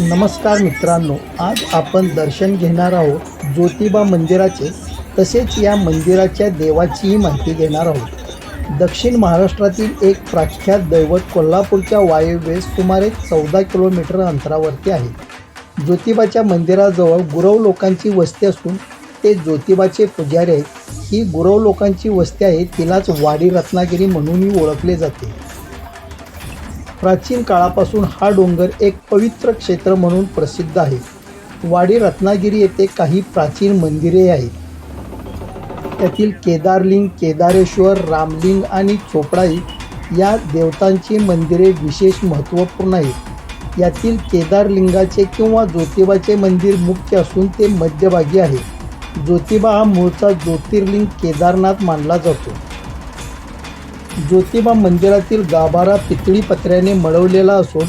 नमस्कार मित्रांनो आज आपण दर्शन घेणार आहोत ज्योतिबा मंदिराचे. तसेच या मंदिराच्या देवाचीही माहिती घेणार आहोत. दक्षिण महाराष्ट्रातील एक प्रख्यात दैवत कोल्हापूरच्या वायव्येस सुमारे चौदा किलोमीटर अंतरावरती आहे. ज्योतिबाच्या मंदिराजवळ गुरव लोकांची वस्ती असून ते ज्योतिबाचे पुजारी आहेत. ही गुरव लोकांची वस्ती आहे तिलाच वाडी रत्नागिरी म्हणूनही ओळखले जाते. प्राचीन काळापासून हा डोंगर एक पवित्र क्षेत्र म्हणून प्रसिद्ध आहे. वाडी रत्नागिरी येथे काही प्राचीन मंदिरे आहेत. त्यातील केदारलिंग केदारेश्वर रामलिंग आणि चोपडाई या देवतांची मंदिरे विशेष महत्त्वपूर्ण आहेत. यातील केदारलिंगाचे किंवा ज्योतिबाचे मंदिर मुख्य असून ते मध्यभागी आहे. ज्योतिबा हा मूळचा ज्योतिर्लिंग केदारनाथ मानला जातो. ज्योतिबा मंदिरातील गाभारा पितळी पत्र्याने मळवलेला असून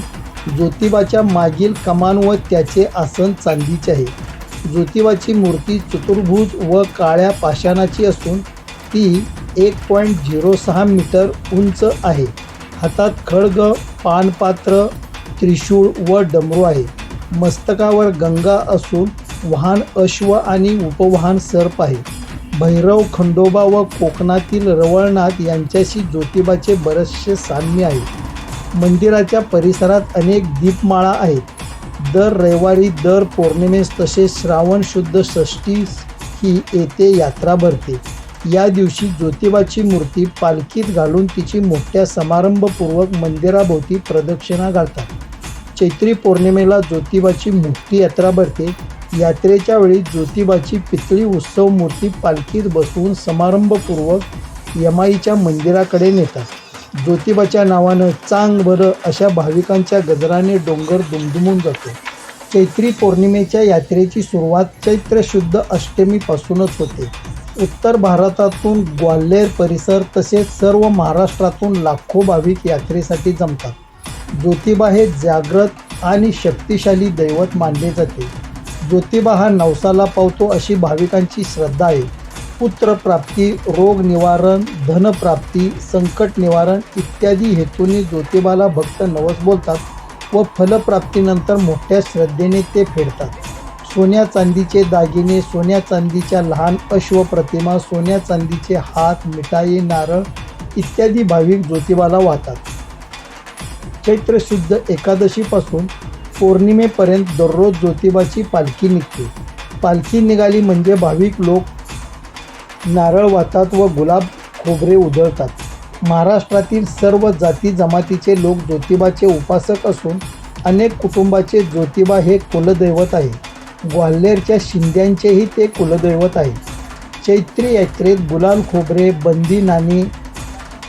ज्योतिबाच्या मागील कमान व त्याचे आसन चांदीचे आहे. ज्योतिबाची मूर्ती चतुर्भुज व काळ्या पाषाणाची असून ती एक पॉईंट झिरो सहा मीटर उंच आहे. हातात खळग पानपात्र त्रिशूळ व डमरू आहे. मस्तकावर गंगा असून वाहन अश्व आणि उपवाहन सर्प आहे. भैरव खंडोबा व कोकणातील रवळनाथ यांच्याशी ज्योतिबाचे बरेचसे साम्य आहे. मंदिराच्या परिसरात अनेक दीपमाळा आहेत. दर रविवारी दर पौर्णिमेस तसेच श्रावण शुद्ध षष्टीस ही येथे यात्रा भरते. या दिवशी ज्योतिबाची मूर्ती पालखीत घालून तिची मोठ्या समारंभपूर्वक मंदिराभोवती प्रदक्षिणा घालतात. चैत्री पौर्णिमेला ज्योतिबाची मोठी यात्रा भरते. यात्रेच्या वेळी ज्योतिबाची पितळी उत्सव मूर्ती पालखीत बसवून समारंभपूर्वक यमाईच्या मंदिराकडे नेतात. ज्योतिबाच्या नावानं चांग बरं अशा भाविकांच्या गजराने डोंगर दुमदुमून जातो. चैत्री पौर्णिमेच्या यात्रेची सुरुवात चैत्र शुद्ध अष्टमीपासूनच होते. उत्तर भारतातून ग्वाल्हेर परिसर तसेच सर्व महाराष्ट्रातून लाखो भाविक यात्रेसाठी जमतात. ज्योतिबा हे जाग्रत आणि शक्तिशाली दैवत मानले जाते. ज्योतिबा हा नवसाला पावतो अशी भाविकांची श्रद्धा आहे. पुत्रप्राप्ती रोग निवारण धनप्राप्ती संकट निवारण इत्यादी हेतूंनी ज्योतिबाला भक्त नवस बोलतात व फलप्राप्तीनंतर मोठ्या श्रद्धेने ते फेडतात. सोन्या चांदीचे दागिने सोन्या चांदीच्या लहान अश्व प्रतिमा सोन्या चांदीचे हात मिठाई नारळ इत्यादी भाविक ज्योतिबाला वाहतात. चैत्र शुद्ध एकादशीपासून पौर्णिमेपर्यंत दररोज ज्योतिबाची पालखी निघते. पालखी निघाली म्हणजे भाविक लोक नारळ वाहतात व गुलाब खोबरे उधळतात. महाराष्ट्रातील सर्व जाती जमातीचे लोक ज्योतिबाचे उपासक असून अनेक कुटुंबाचे ज्योतिबा हे कुलदैवत आहे. ग्वाल्हेरच्या शिंद्यांचेही ते कुलदैवत आहे. चैत्री यात्रेत गुलाल खोबरे बंदी नाणी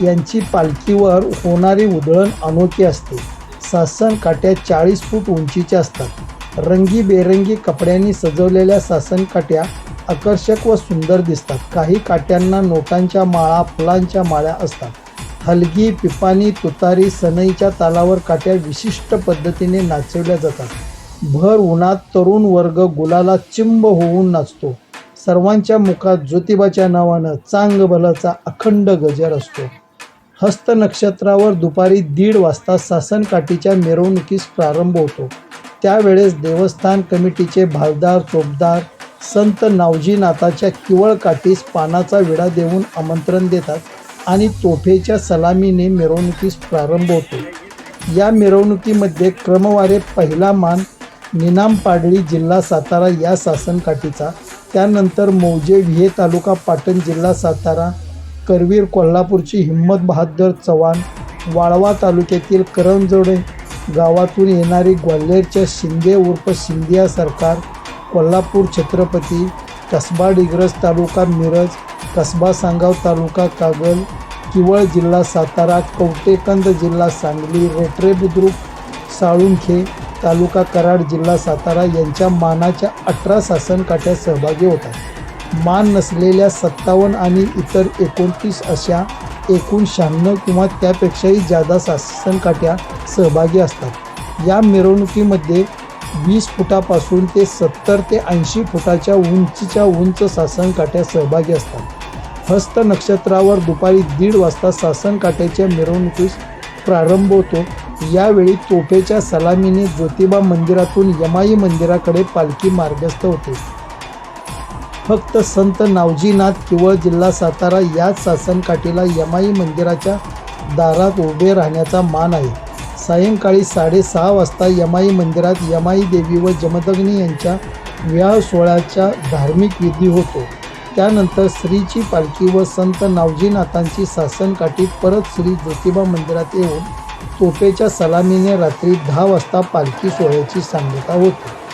यांची पालखीवर होणारी उधळण अनोखी असते. सासन काट्या चाळीस फूट उंचीच्या असतात. रंगीबेरंगी कपड्यांनी सजवलेल्या सासन काट्या आकर्षक व सुंदर दिसतात. काही काट्यांना नोटांच्या माळा फुलांच्या माळ्या असतात. हलगी पिपाणी तुतारी सनईच्या तालावर काट्या विशिष्ट पद्धतीने नाचवल्या जातात. भर उन्हात तरुण वर्ग गुलाला चिंब होऊन नाचतो. सर्वांच्या मुखात ज्योतिबाच्या नावानं चांग भलाचा अखंड गजर असतो. हस्त नक्षत्रावर दुपारी दीड वाजता सासनकाठीच्या मिरवणुकीस प्रारंभ होतो. त्यावेळेस देवस्थान कमिटीचे भालदार चोपदार संत नावजीनाथाच्या किवळ काठीस पानाचा विडा देऊन आमंत्रण देतात आणि तोफेच्या सलामीने मिरवणुकीस प्रारंभ होतो. या मिरवणुकीमध्ये क्रमवारे पहिला मान निनाम पाडळी जिल्हा सातारा या सासनकाठीचा त्यानंतर मौजे विहे तालुका पाटण जिल्हा सातारा करवीर कोल्हापूरची हिम्मत बहादर चव्हाण वाळवा तालुक्यातील करंजोडे गावातून येणारी ग्वाल्हेरच्या शिंदे उर्फ शिंदिया सरकार कोल्हापूर छत्रपती कसबा डिग्रज तालुका मिरज कसबा सांगाव तालुका कागल किवळ जिल्हा सातारा कवटेकंद जिल्हा सांगली रेटरे बुद्रुक साळुंखे तालुका कराड जिल्हा सातारा यांच्या मानाच्या अठरा शासनकाठ्यात सहभागी होतात. मान नसलेल्या सत्तावन्न आणि इतर एकोणतीस अशा एकूण शहाण्णव किंवा त्यापेक्षाही जादा सासनकाठ्या सहभागी असतात. या मिरवणुकीमध्ये वीस फुटापासून ते सत्तर ते ऐंशी फुटाच्या उंचीच्या उंच सासनकाठ्या सहभागी असतात. हस्त नक्षत्रावर दुपारी दीड वाजता सासनकाठ्याच्या मिरवणुकीस प्रारंभ होतो यावेळी तोफेच्या सलामीने ज्योतिबा मंदिरातून यमाई मंदिराकडे पालखी मार्गस्थ होते. फक्त संत नावजीनाथ किंवा जिल्हा सातारा याच सासनकाठीला यमाई मंदिराच्या दारात उभे राहण्याचा मान आहे. सायंकाळी साडेसहा वाजता यमाई मंदिरात यमाई देवी व जमदग्नी यांच्या विवाह सोहळ्याचा धार्मिक विधी होतो. त्यानंतर श्रीची पालखी व संत नावजीनाथांची सासनकाठी परत श्री ज्योतिबा मंदिरात येऊन तोफेच्या सलामीने रात्री दहा वाजता पालखी सोहळ्याची सांगता होते.